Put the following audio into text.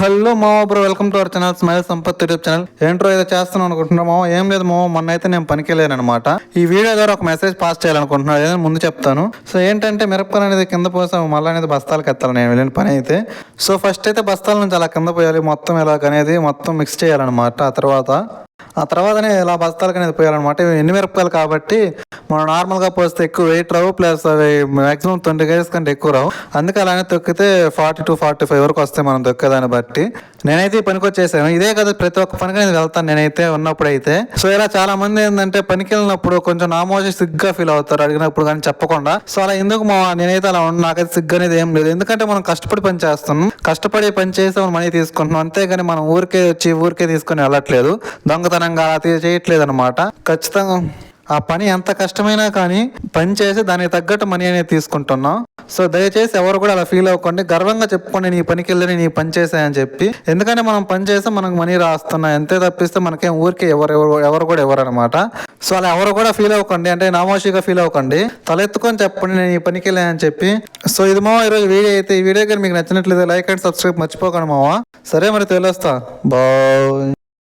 Hello మామ bro welcome to our channel smile Sampath YouTube channel. ఏంట్రో ఏదో చేస్తున్నాను అనుకుంటున్నా మామ ఏం లేదు మామ మొన్న అయితే నేను పనికి అనమాట ఈ వీడియో ద్వారా ఒక మెసేజ్ పాస్ చేయాలనుకుంటున్నాను ఏదైనా ముందు చెప్తాను. సో ఏంటంటే మిరపకాయలు అనేది కింద పోసాం మళ్ళీ అనేది బస్తాలకు ఎత్తాలి నేను వెళ్ళిన పని అయితే. సో ఫస్ట్ అయితే బస్తాల నుంచి అలా కింద పోయాలి మొత్తం ఎలాగనేది అనేది మొత్తం మిక్స్ చేయాలన్నమాట ఆ తర్వాత ఆ తర్వాతనే ఇలా బస్తాలకు అనేది పోయాలన్నమాట. ఇవి ఎన్ని మిరపకాయలు కాబట్టి మనం నార్మల్గా పోస్తే ఎక్కువ వెయిట్ రావు ప్లస్ అవి మాక్సిమం ట్వంటీ కేజెస్ కంటే ఎక్కువ రావు. అందుకే అలానే తొక్కితే ఫార్టీ టు ఫార్టీ ఫైవ్ వరకు వస్తాయి మనం తొక్కేదాన్ని బట్టి. నేనైతే ఈ పనికి వచ్చేసాను. ఇదే కదా ప్రతి ఒక్క పనికి నేను వెళ్తాను నేనైతే ఉన్నప్పుడు అయితే సో ఇలా చాలా మంది ఏంటంటే పనికి వెళ్ళినప్పుడు కొంచెం నామోజీ సిగ్గా ఫీల్ అవుతారు అడిగినప్పుడు కానీ చెప్పకుండా. సో అలా ఎందుకు మా నేనైతే అలా ఉన్నా నాకైతే సిగ్గు అనేది ఏం లేదు. ఎందుకంటే మనం కష్టపడి పని చేస్తున్నాం. కష్టపడి పని చేసి మనం మనీ తీసుకుంటున్నాం. అంతేగాని మనం ఊరికే వచ్చి ఊరికే తీసుకొని వెళ్ళట్లేదు. దొంగతనంగా అలా చేయట్లేదు అనమాట ఖచ్చితంగా ఆ పని ఎంత కష్టమైనా కానీ పని చేసి దానికి తగ్గట్టు మనీ అనేది తీసుకుంటున్నాం. సో దయచేసి ఎవరు కూడా అలా ఫీల్ అవ్వకండి. గర్వంగా చెప్పుకోండి నేను పనికి వెళ్ళి నేను పని చేశానని చెప్పి. ఎందుకంటే మనం పని చేస్తే మనకు మనీ రాస్తున్నాయి అంతే తప్పిస్తే మనకేం ఊరికే ఎవరు ఎవరు ఎవరు కూడా ఎవరు అనమాట సో అలా ఎవరు కూడా ఫీల్ అవ్వకండి. అంటే నామోషిగా ఫీల్ అవ్వకండి. తలెత్తుకొని చెప్పండి నేను ఈ పనికి వెళ్ళానని చెప్పి. సో ఇది మావా ఈరోజు వీడియో అయితే ఈ వీడియో కానీ మీకు నచ్చినట్లయితే లైక్ అండ్ సబ్స్క్రైబ్ మర్చిపోకండి మావా సరే మరి తెలుస్తా. బాయ్.